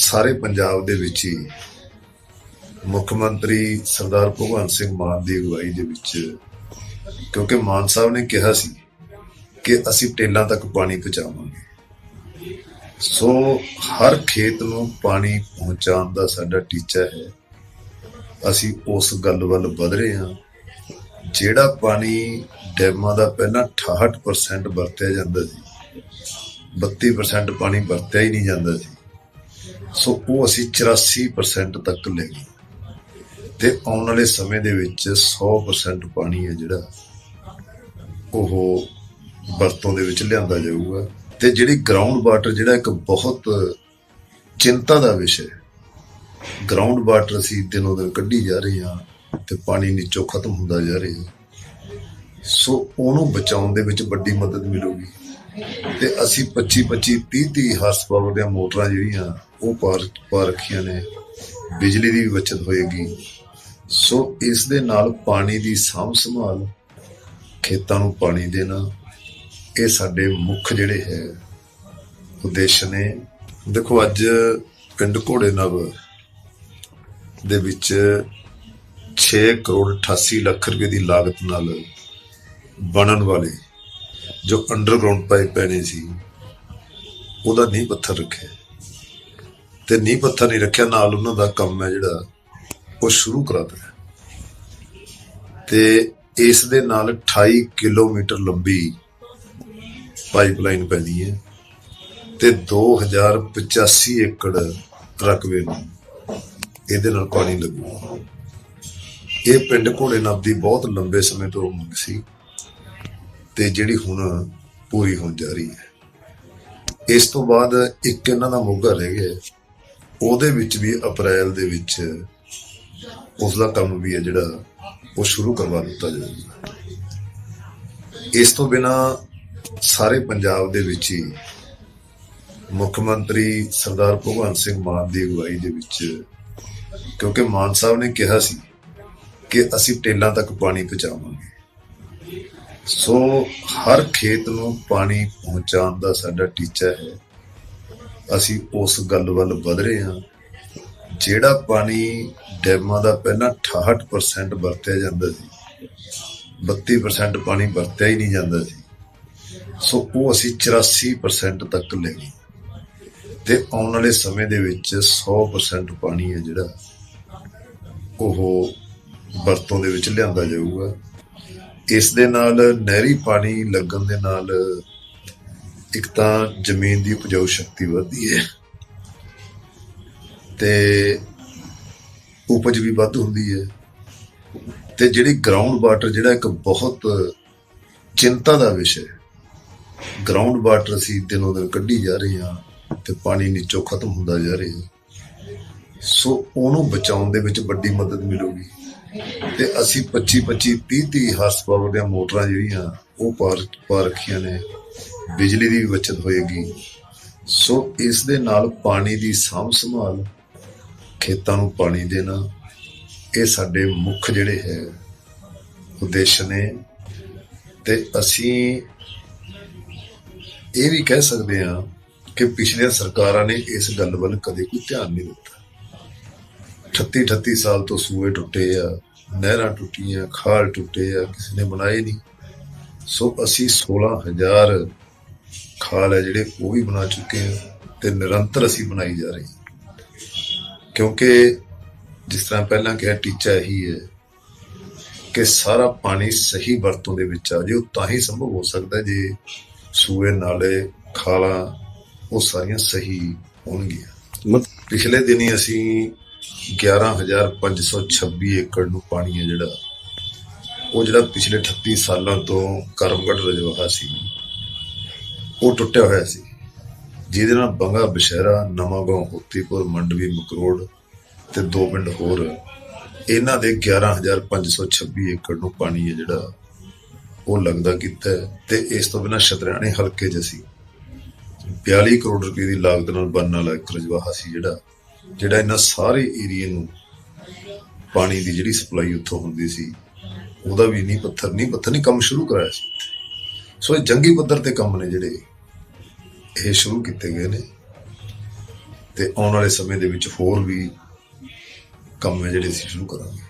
ਸਾਰੇ ਪੰਜਾਬ ਦੇ ਵਿੱਚ ਹੀ ਮੁੱਖ ਮੰਤਰੀ ਸਰਦਾਰ ਭਗਵੰਤ ਸਿੰਘ ਮਾਨ ਦੀ ਅਗਵਾਈ ਦੇ ਵਿੱਚ, ਕਿਉਂਕਿ ਮਾਨ ਸਾਹਿਬ ਨੇ ਕਿਹਾ ਸੀ ਕਿ ਅਸੀਂ ਟੇਲਾਂ ਤੱਕ ਪਾਣੀ ਪਹੁੰਚਾਵਾਂਗੇ। ਸੋ ਹਰ ਖੇਤ ਨੂੰ ਪਾਣੀ ਪਹੁੰਚਾਉਣ ਦਾ ਸਾਡਾ ਟੀਚਾ ਹੈ। ਅਸੀਂ ਉਸ ਗੱਲ ਵੱਲ ਵਧ ਰਹੇ ਹਾਂ। ਜਿਹੜਾ ਪਾਣੀ ਡੈਮਾਂ ਦਾ ਪਹਿਲਾਂ 68% ਵਰਤਿਆ ਜਾਂਦਾ ਸੀ 32% ਪਾਣੀ ਵਰਤਿਆ ਹੀ ਨਹੀਂ ਜਾਂਦਾ ਸੀ। ਸੋ ਉਹ ਅਸੀਂ 84% ਤੱਕ ਲੈ ਗਏ। ਤੇ ਆਉਣ ਵਾਲੇ ਸਮੇਂ ਦੇ ਵਿੱਚ 100% ਪਾਣੀ ਹੈ ਜਿਹੜਾ, ਉਹ ਵਰਤੋਂ ਦੇ ਵਿੱਚ ਲਿਆਂਦਾ ਜਾਊਗਾ। ਤੇ ਜਿਹੜੀ ਗਰਾਊਂਡ ਵਾਟਰ ਜਿਹੜਾ ਇੱਕ ਬਹੁਤ ਚਿੰਤਾ ਦਾ ਵਿਸ਼ਾ ਹੈ। ਗਰਾਊਂਡ ਵਾਟਰ ਅਸੀਂ ਦਿਨੋਂ ਦਿਨ ਕੱਢੀ ਜਾ ਰਹੇ ਹਾਂ ਤੇ ਪਾਣੀ ਨੀਚੋਂ ਖਤਮ ਹੁੰਦਾ ਜਾ ਰਿਹਾ ਸੋ ਉਹਨੂੰ ਬਚਾਉਣ ਦੇ ਵਿੱਚ ਵੱਡੀ ਮਦਦ ਮਿਲੂਗੀ। ਤੇ ਅਸੀਂ 25 25 30 30 ਹਾਰਸ ਪਾਵਰ ਦੀਆਂ ਮੋਟਰਾਂ ਜਿਹੜੀਆਂ ਉਹ ਪਾਰ ਪਾ ਰੱਖੀਆਂ ਨੇ, ਬਿਜਲੀ ਦੀ ਵੀ ਬਚਤ ਹੋਏਗੀ। ਸੋ ਇਸ ਦੇ ਨਾਲ ਪਾਣੀ ਦੀ ਸਾਂਭ ਸੰਭਾਲ, ਖੇਤਾਂ ਨੂੰ ਪਾਣੀ ਦੇਣਾ, ਇਹ ਸਾਡੇ ਮੁੱਖ ਜਿਹੜੇ ਹੈ ਉਦੇਸ਼ ਨੇ। ਦੇਖੋ, ਅੱਜ ਪਿੰਡ ਘੋੜੇ ਨਵ ਦੇ ਵਿੱਚ 6 ਕਰੋੜ 88 ਲੱਖ ਰੁਪਏ ਦੀ ਲਾਗਤ ਨਾਲ ਬਣਨ ਵਾਲੇ ਜੋ ਅੰਡਰਗਰਾਉਂਡ ਪਾਈਪ ਪੈਣੇ ਸੀ, ਉਹਦਾ ਨੀਂਹ ਪੱਥਰ ਰੱਖਿਆ। ਤੇ ਨੀਂਹ ਪੱਥਰ ਨਹੀਂ ਰੱਖਿਆ, ਨਾਲ ਉਹਨਾਂ ਦਾ ਕੰਮ ਹੈ ਜਿਹੜਾ, ਉਹ ਸ਼ੁਰੂ ਕਰਾ ਦਿੱਤਾ। ਤੇ ਇਸ ਦੇ ਨਾਲ 28 ਕਿਲੋਮੀਟਰ ਲੰਬੀ ਪਾਈਪਲਾਈਨ ਪੈਣੀ ਹੈ ਤੇ 2085 ਏਕੜ ਰਕਬੇ ਨੂੰ ਇਹਦੇ ਨਾਲ ਪਾਣੀ ਲੱਗੂ। ਇਹ ਪਿੰਡ ਘੋੜੇ ਨਾਬ ਦੀ ਬਹੁਤ ਲੰਬੇ ਸਮੇਂ ਤੋਂ ਮੰਗ ਸੀ ਤੇ ਜਿਹੜੀ ਹੁਣ ਪੂਰੀ ਹੋਣ ਜਾ ਰਹੀ ਹੈ। ਇਸ ਤੋਂ ਬਾਅਦ ਇੱਕ ਇਹਨਾਂ ਦਾ ਮੋਗਾ ਰਹਿ ਗਿਆ ਉਹਦੇ ਵਿੱਚ ਵੀ ਅਪ੍ਰੈਲ ਦੇ ਵਿੱਚ ਉਸ ਦਾ ਕੰਮ ਵੀ ਹੈ ਜਿਹੜਾ ਉਹ ਸ਼ੁਰੂ ਕਰਵਾ ਦਿੱਤਾ ਜਾਏਗਾ। ਇਸ ਤੋਂ ਬਿਨਾ ਸਾਰੇ ਪੰਜਾਬ ਦੇ ਵਿੱਚ ਹੀ ਮੁੱਖ ਮੰਤਰੀ ਸਰਦਾਰ ਭਗਵੰਤ ਸਿੰਘ ਮਾਨ ਦੀ ਅਗਵਾਈ ਦੇ ਵਿੱਚ ਕਿਉਂਕਿ ਮਾਨ ਸਾਹਿਬ ਨੇ ਕਿਹਾ ਸੀ ਕਿ ਅਸੀਂ ਟੇਲਾਂ ਤੱਕ ਪਾਣੀ ਪਹੁੰਚਾਵਾਂਗੇ। ਸੋ ਹਰ ਖੇਤ ਨੂੰ ਪਾਣੀ ਪਹੁੰਚਾਉਣ ਦਾ ਸਾਡਾ ਟੀਚਾ ਹੈ। ਅਸੀਂ ਉਸ ਗੱਲ ਵੱਲ ਵਧ ਰਹੇ ਹਾਂ। ਜਿਹੜਾ ਪਾਣੀ ਡੈਮਾਂ ਦਾ ਪਹਿਲਾਂ 68% ਵਰਤਿਆ ਜਾਂਦਾ ਸੀ 32% ਪਾਣੀ ਵਰਤਿਆ ਹੀ ਨਹੀਂ ਜਾਂਦਾ ਸੀ। ਸੋ ਉਹ ਅਸੀਂ 84% ਤੱਕ ਲੈ ਗਏ। ਤੇ ਆਉਣ ਵਾਲੇ ਸਮੇਂ ਦੇ ਵਿੱਚ 100% ਪਾਣੀ ਹੈ ਜਿਹੜਾ, ਉਹ ਵਰਤੋਂ ਦੇ ਵਿੱਚ ਲਿਆਂਦਾ ਜਾਊਗਾ। ਇਸ ਦੇ ਨਾਲ ਨਹਿਰੀ ਪਾਣੀ ਲੱਗਣ ਦੇ ਨਾਲ ਇੱਕ ਤਾਂ ਜ਼ਮੀਨ ਦੀ ਉਪਜਾਊ ਸ਼ਕਤੀ ਵਧਦੀ ਹੈ। ਤੇ ਉਪਜ ਵੀ ਵੱਧ ਹੁੰਦੀ ਹੈ। ਤੇ ਜਿਹੜੀ ਗਰਾਊਂਡ ਵਾਟਰ ਜਿਹੜਾ ਇੱਕ ਬਹੁਤ ਚਿੰਤਾ ਦਾ ਵਿਸ਼ਾ ਹੈ। ਗਰਾਊਂਡ ਵਾਟਰ ਅਸੀਂ ਦਿਨੋਂ ਦਿਨ ਕੱਢੀ ਜਾ ਰਹੇ ਹਾਂ ਤੇ ਪਾਣੀ ਨੀਚੋਂ ਖਤਮ ਹੁੰਦਾ ਜਾ ਰਿਹਾ ਸੋ ਉਹਨੂੰ ਬਚਾਉਣ ਦੇ ਵਿੱਚ ਵੱਡੀ ਮਦਦ ਮਿਲੂਗੀ। ਤੇ ਅਸੀਂ 25 25 30 30 ਹਾਰਸ ਪਾਵਰ ਦੀਆਂ ਮੋਟਰਾਂ ਜਿਹੜੀਆਂ ਉਹ ਪਾਰ ਪਾ ਰੱਖੀਆਂ ਨੇ, ਬਿਜਲੀ ਦੀ ਵੀ ਬਚਤ ਹੋਏਗੀ। ਸੋ ਇਸ ਦੇ ਨਾਲ ਪਾਣੀ ਦੀ ਸਾਂਭ ਸੰਭਾਲ ਖੇਤਾਂ ਨੂੰ ਪਾਣੀ ਦੇਣਾ, ਇਹ ਸਾਡੇ ਮੁੱਖ ਜਿਹੜੇ ਹੈ, ਉਦੇਸ਼ ਨੇ। ਤੇ ਅਸੀਂ ਇਹ ਵੀ ਕਹਿ ਸਕਦੇ ਹਾਂ ਕਿ ਪਿਛਲੀਆਂ ਸਰਕਾਰਾਂ ਨੇ ਇਸ ਗੱਲ ਵੱਲ ਕਦੇ ਕੋਈ ਧਿਆਨ ਨਹੀਂ ਦਿੱਤਾ। 38 38 ਸਾਲ ਤੋਂ ਸੂਏ ਟੁੱਟੇ ਆ, ਨਹਿਰਾਂ ਟੁੱਟੀਆਂ, ਖਾਲ ਟੁੱਟੇ ਆ, ਕਿਸੇ ਨੇ ਬਣਾਏ ਨਹੀਂ। ਸੋ ਅਸੀਂ 16000 ਖਾਲ ਹੈ ਜਿਹੜੇ ਉਹ ਵੀ ਬਣਾ ਚੁੱਕੇ ਆ ਤੇ ਨਿਰੰਤਰ ਅਸੀਂ ਬਣਾਈ ਜਾ ਰਹੇ ਹਾਂ। ਕਿਉਂਕਿ ਜਿਸ ਤਰ੍ਹਾਂ ਪਹਿਲਾਂ ਕਿਹਾ ਟੀਚਾ ਇਹੀ ਹੈ ਕਿ ਸਾਰਾ ਪਾਣੀ ਸਹੀ ਵਰਤੋਂ ਦੇ ਵਿੱਚ ਆ ਜੇ ਉਹ ਤਾਂ ਹੀ ਸੰਭਵ ਹੋ ਸਕਦਾ ਜੇ ਸੂਏ ਨਾਲੇ ਖਾਲਾਂ ਉਹ ਸਾਰੀਆਂ ਸਹੀ ਹੋਣਗੀਆਂ। ਮਤ- ਪਿਛਲੇ ਦਿਨੀ ਅਸੀਂ 11526 ਏਕੜ ਨੂੰ ਪਾਣੀ ਹੈ ਜਿਹੜਾ ਉਹ ਜਿਹੜਾ ਪਿਛਲੇ 38 ਸਾਲਾਂ ਤੋਂ ਕਰਮਗੜ ਰਜਵਾਹਾ ਸੀ, ਉਹ ਟੁੱਟਿਆ ਹੋਇਆ ਸੀ। ਜਿਹਦੇ ਨਾਲ ਬੰਗਾ ਬਸ਼ਹਿਰਾ ਨਵਾਂਗਾਉਂ ਹੁੱਤੀਪੁਰ, ਮੰਡਵੀ ਮਕਰੋੜ ਤੇ ਦੋ ਪਿੰਡ ਹੋਰ, ਇਹਨਾਂ ਦੇ 11526 ਏਕੜ ਨੂੰ ਪਾਣੀ ਹੈ ਜਿਹੜਾ ਉਹ ਲੱਗਦਾ ਕੀਤਾ ਹੈ ਤੇ ਇਸ ਤੋਂ ਬਿਨਾਂ ਸ਼ਤਰਾਣੇ ਹਲਕੇ 'ਚ ਅਸੀਂ 42 ਕਰੋੜ ਰੁਪਏ ਦੀ ਲਾਗਤ ਨਾਲ ਬਣਨ ਵਾਲਾ ਇੱਕ ਰਜਵਾਹਾ ਸੀ ਜਿਹੜਾ ਜਿਹੜਾ ਇਹਨਾਂ ਸਾਰੇ ਏਰੀਏ ਨੂੰ ਪਾਣੀ ਦੀ ਜਿਹੜੀ ਸਪਲਾਈ ਉੱਥੋਂ ਹੁੰਦੀ ਸੀ। ਉਹਦਾ ਵੀ ਨਹੀਂ ਪੱਥਰ ਨਹੀਂ ਪੱਥਰ ਨਹੀਂ, ਕੰਮ ਸ਼ੁਰੂ ਕਰਾਇਆ ਸੀ। ਸੋ ਇਹ ਜੰਗੀ ਪੱਧਰ ਤੇ ਕੰਮ ਨੇ ਜਿਹੜੇ, ਇਹ ਸ਼ੁਰੂ ਕੀਤੇ ਗਏ ਨੇ। ਤੇ ਆਉਣ ਵਾਲੇ ਸਮੇਂ ਦੇ ਵਿੱਚ ਹੋਰ ਵੀ ਕੰਮ ਹੈ ਜਿਹੜੇ ਸੀ ਸ਼ੁਰੂ ਕਰਾਂਗੇ।